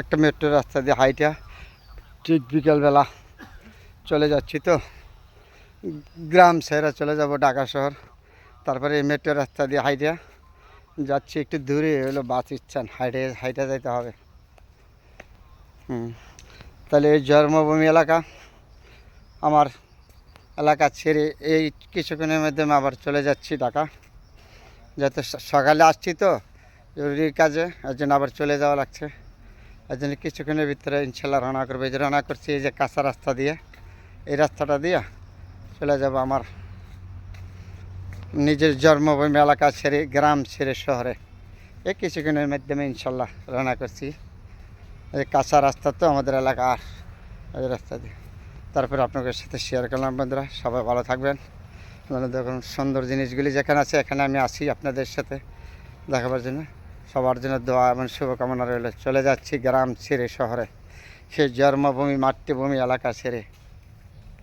একটা মেট্রো রাস্তা দিয়ে হাইটা। ঠিক বিকেলবেলা চলে যাচ্ছি তো। গ্রাম সেরা চলে যাব ঢাকা শহর। তারপরে এই মেট্রো রাস্তা দিয়ে হাইটা যাচ্ছি একটু দূরে, হলো বাস ইচ্ছান হাইটে, হাইটা যাইতে হবে। হুম, তাহলে এই জন্মভূমি এলাকা আমার এলাকা ছেড়ে এই কিছুক্ষণের মাধ্যমে আবার চলে যাচ্ছি ঢাকা। যাতে সকালে আসছি তো। জরুরি কাজে, এর জন্য আবার চলে যাওয়া লাগছে। এর জন্য কিছুক্ষণের ভিতরে ইনশাল্লাহ রান্না করব। এই যে রান্না করছি, এই যে কাঁচা রাস্তা দিয়ে, এই রাস্তাটা দিয়ে চলে যাব আমার নিজের জন্মভূমি এলাকা ছেড়ে, গ্রাম ছেড়ে শহরে। এই কিছুক্ষণের মাধ্যমে ইনশাল্লাহ রান্না করছি। এই কাঁচা রাস্তা তো আমাদের এলাকা, আর এই রাস্তা দিয়ে। তারপর আপনাদের সাথে শেয়ার করলাম বন্ধুরা, সবাই ভালো থাকবেন। দেখুন সুন্দর জিনিসগুলি যেখানে আছে, এখানে আমি আসি আপনাদের সাথে দেখাবার জন্য। সবার জন্য দোয়া এবং শুভকামনা রইল। চলে যাচ্ছি গ্রাম ছেড়ে শহরে। সেই জন্মভূমি, মাতৃভূমি, এলাকা ছেড়ে।